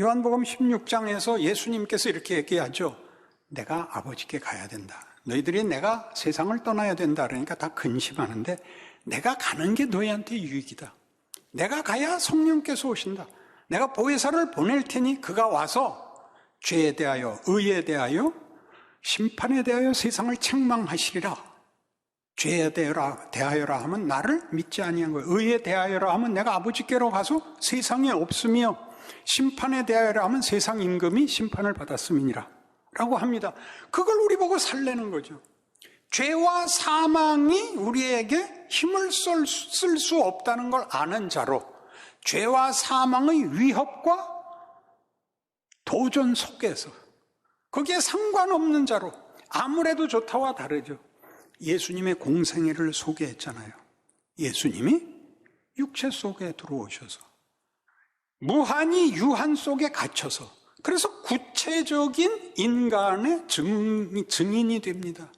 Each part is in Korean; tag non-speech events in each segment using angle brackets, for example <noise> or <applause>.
요한복음 16장에서 예수님께서 이렇게 얘기하죠. 내가 아버지께 가야 된다. 너희들이 내가 세상을 떠나야 된다. 그러니까 다 근심하는데 내가 가는 게 너희한테 유익이다. 내가 가야 성령께서 오신다. 내가 보혜사를 보낼 테니 그가 와서 죄에 대하여, 의에 대하여, 심판에 대하여 세상을 책망하시리라. 죄에 대하여라, 대하여라 하면 나를 믿지 아니한 거예요. 의에 대하여라 하면 내가 아버지께로 가서 세상에 없으며 심판에 대하여라 하면 세상 임금이 심판을 받았음이니라. 라고 합니다. 그걸 우리 보고 살래는 거죠. 죄와 사망이 우리에게 힘을 쓸 수 없다는 걸 아는 자로 죄와 사망의 위협과 도전 속에서 거기에 상관없는 자로 아무래도 좋다와 다르죠. 예수님의 공생애를 소개했잖아요. 예수님이 육체 속에 들어오셔서 무한히 유한 속에 갇혀서 그래서 구체적인 인간의 증, 증인이 됩니다.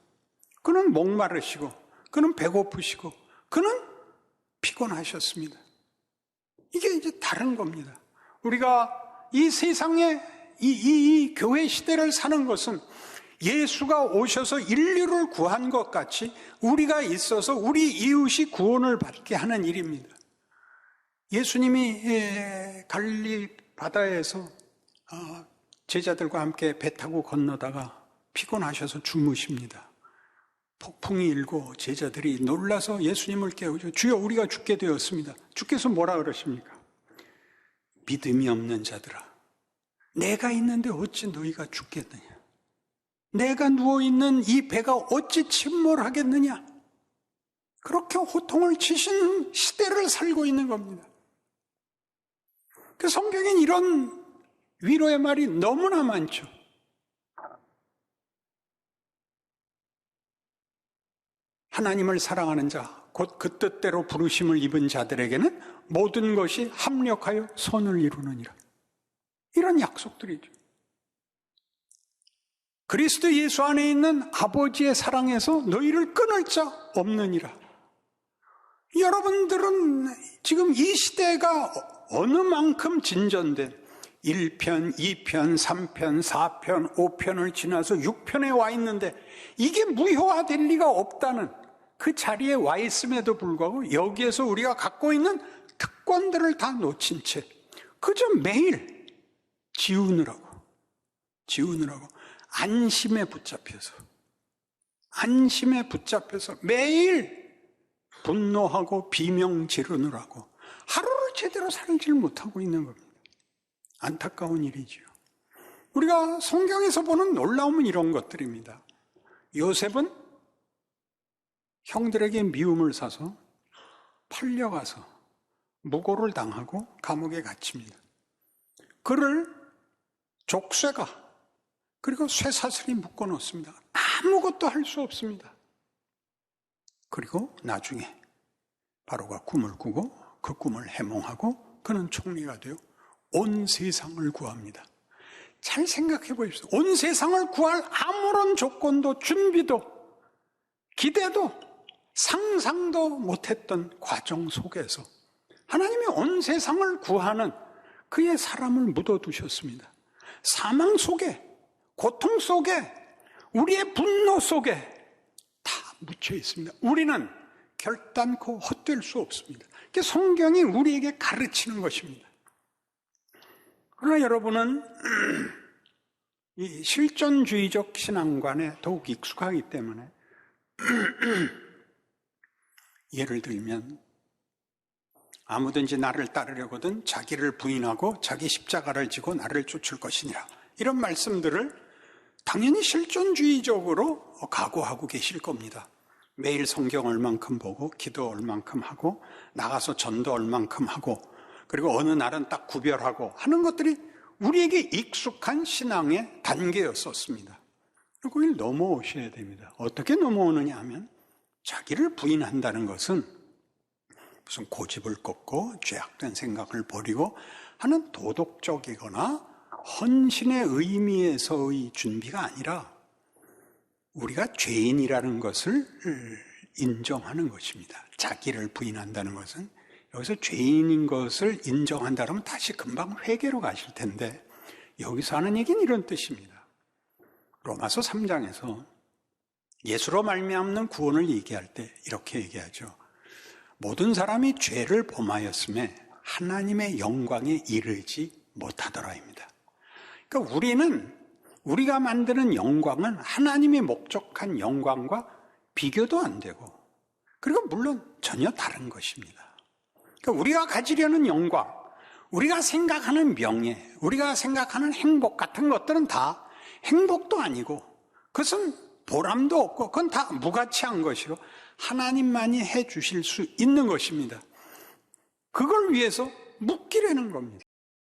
그는 목마르시고, 그는 배고프시고, 그는 피곤하셨습니다. 이게 이제 다른 겁니다. 우리가 이 세상에 이, 이, 이 교회 시대를 사는 것은 예수가 오셔서 인류를 구한 것 같이 우리가 있어서 우리 이웃이 구원을 받게 하는 일입니다. 예수님이 예, 갈리 바다에서 어, 제자들과 함께 배 타고 건너다가 피곤하셔서 주무십니다. 폭풍이 일고 제자들이 놀라서 예수님을 깨우죠. 주여 우리가 죽게 되었습니다. 주께서 뭐라 그러십니까? 믿음이 없는 자들아. 내가 있는데 어찌 너희가 죽겠느냐? 내가 누워 있는 이 배가 어찌 침몰하겠느냐? 그렇게 호통을 치신 시대를 살고 있는 겁니다. 그 성경엔 이런 위로의 말이 너무나 많죠. 하나님을 사랑하는 자, 곧 그 뜻대로 부르심을 입은 자들에게는 모든 것이 합력하여 선을 이루느니라. 이런 약속들이죠. 그리스도 예수 안에 있는 아버지의 사랑에서 너희를 끊을 자 없느니라. 여러분들은 지금 이 시대가 어느 만큼 진전된 1편, 2편, 3편, 4편, 5편을 지나서 6편에 와 있는데 이게 무효화될 리가 없다는 그 자리에 와 있음에도 불구하고 여기에서 우리가 갖고 있는 특권들을 다 놓친 채 그저 매일 지우느라고, 지우느라고 안심에 붙잡혀서, 안심에 붙잡혀서 매일 분노하고 비명 지르느라고 하루를 제대로 살질 못하고 있는 겁니다. 안타까운 일이지요. 우리가 성경에서 보는 놀라움은 이런 것들입니다. 요셉은 형들에게 미움을 사서 팔려가서 무고를 당하고 감옥에 갇힙니다. 그를 족쇄가 그리고 쇠사슬이 묶어 놓습니다. 아무것도 할 수 없습니다. 그리고 나중에 바로가 꿈을 꾸고 그 꿈을 해몽하고 그는 총리가 되어 온 세상을 구합니다. 잘 생각해 보십시오. 온 세상을 구할 아무런 조건도 준비도 기대도 상상도 못했던 과정 속에서 하나님이 온 세상을 구하는 그의 사람을 묻어두셨습니다. 사망 속에, 고통 속에, 우리의 분노 속에 다 묻혀 있습니다. 우리는 결단코 헛될 수 없습니다. 성경이 우리에게 가르치는 것입니다. 그러나 여러분은 <clears throat> 이 실존주의적 신앙관에 더욱 익숙하기 때문에 <clears throat> 예를 들면 아무든지 나를 따르려거든 자기를 부인하고 자기 십자가를 지고 나를 쫓을 것이니라. 이런 말씀들을 당연히 실존주의적으로 각오하고 계실 겁니다. 매일 성경 얼만큼 보고 기도 얼만큼 하고 나가서 전도 얼만큼 하고 그리고 어느 날은 딱 구별하고 하는 것들이 우리에게 익숙한 신앙의 단계였었습니다. 그걸 넘어오셔야 됩니다. 어떻게 넘어오느냐 하면 자기를 부인한다는 것은 무슨 고집을 꺾고 죄악된 생각을 버리고 하는 도덕적이거나 헌신의 의미에서의 준비가 아니라 우리가 죄인이라는 것을 인정하는 것입니다. 자기를 부인한다는 것은 여기서 죄인인 것을 인정한다면 다시 금방 회개로 가실 텐데 여기서 하는 얘기는 이런 뜻입니다. 로마서 3장에서 예수로 말미암는 구원을 얘기할 때 이렇게 얘기하죠. 모든 사람이 죄를 범하였음에 하나님의 영광에 이르지 못하더라입니다. 그러니까 우리는 우리가 만드는 영광은 하나님이 목적한 영광과 비교도 안 되고 그리고 물론 전혀 다른 것입니다. 그러니까 우리가 가지려는 영광, 우리가 생각하는 명예, 우리가 생각하는 행복 같은 것들은 다 행복도 아니고 그것은 보람도 없고 그건 다 무가치한 것이고 하나님만이 해 주실 수 있는 것입니다. 그걸 위해서 묶이려는 겁니다.